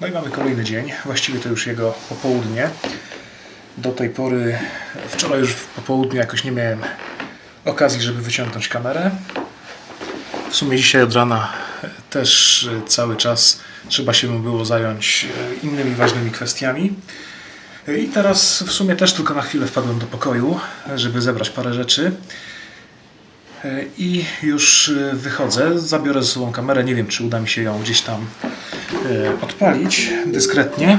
No i mamy kolejny dzień, właściwie to już jego popołudnie. Do tej pory, wczoraj już w popołudniu jakoś nie miałem okazji, żeby wyciągnąć kamerę. W sumie dzisiaj od rana też e, cały czas trzeba się było zająć e, innymi ważnymi kwestiami. E, I teraz w sumie też tylko na chwilę wpadłem do pokoju, żeby zebrać parę rzeczy. E, I już e, wychodzę, zabiorę ze sobą kamerę, nie wiem czy uda mi się ją gdzieś tam e, odpalić dyskretnie.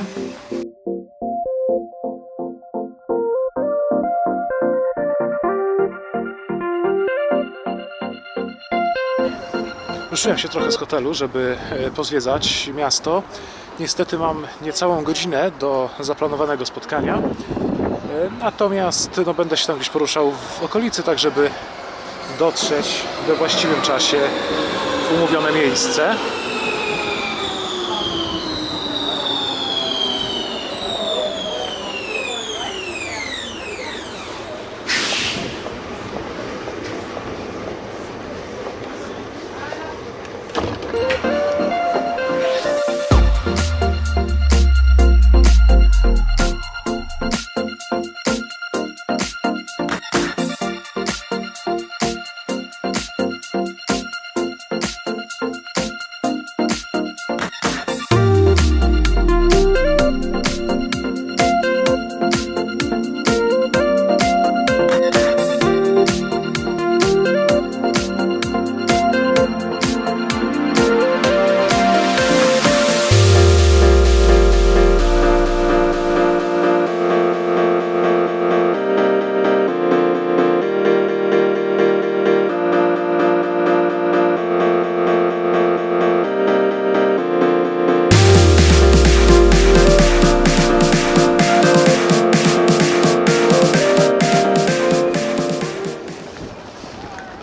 Ruszyłem się trochę z hotelu, żeby e, pozwiedzać miasto. Niestety mam niecałą godzinę do zaplanowanego spotkania. E, Natomiast no, będę się tam gdzieś poruszał w okolicy, tak żeby dotrzeć we właściwym czasie w umówione miejsce.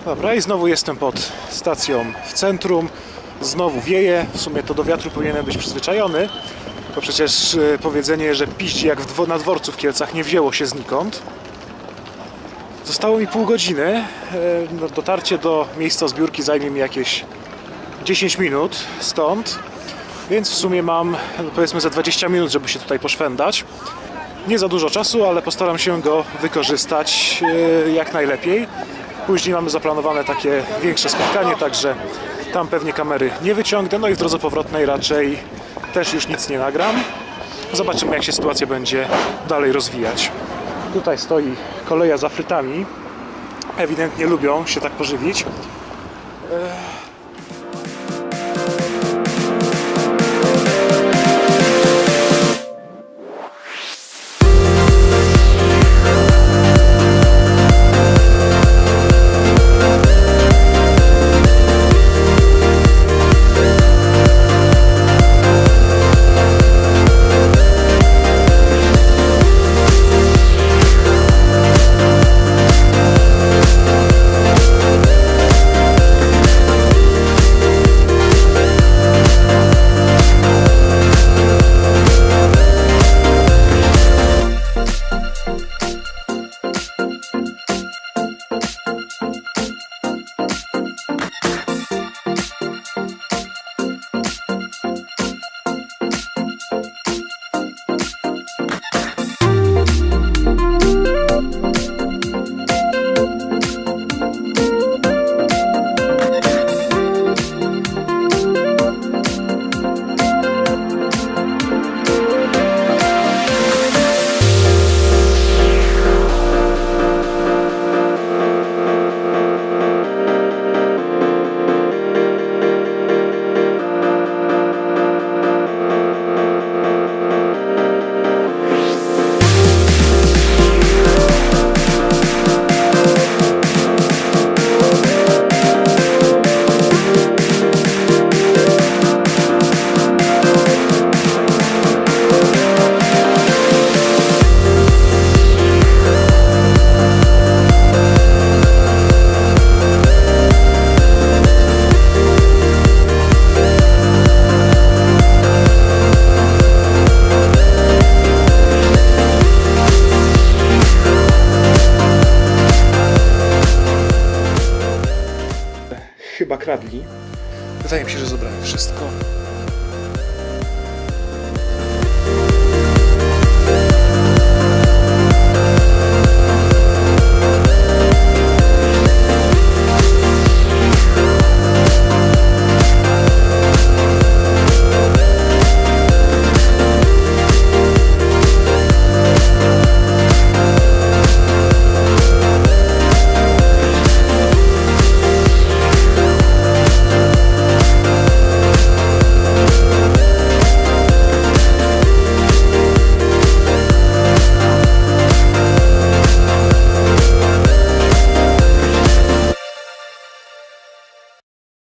Dobra, i znowu jestem pod stacją w centrum. Znowu wieje. W sumie to do wiatru powinienem być przyzwyczajony. Bo przecież e, powiedzenie, że piździ jak na dworcu w Kielcach nie wzięło się znikąd. Zostało mi pół godziny. E, no, Dotarcie do miejsca zbiórki zajmie mi jakieś 10 minut stąd. Więc w sumie mam no, powiedzmy za 20 minut, żeby się tutaj poszwendać. Nie za dużo czasu, ale postaram się go wykorzystać e, jak najlepiej. Później mamy zaplanowane takie większe spotkanie, także tam pewnie kamery nie wyciągnę. No i w drodze powrotnej raczej też już nic nie nagram. Zobaczymy, jak się sytuacja będzie dalej rozwijać. Tutaj stoi koleja za frytami. Ewidentnie lubią się tak pożywić. Kradli. Wydaje mi się, że zebrałem wszystko.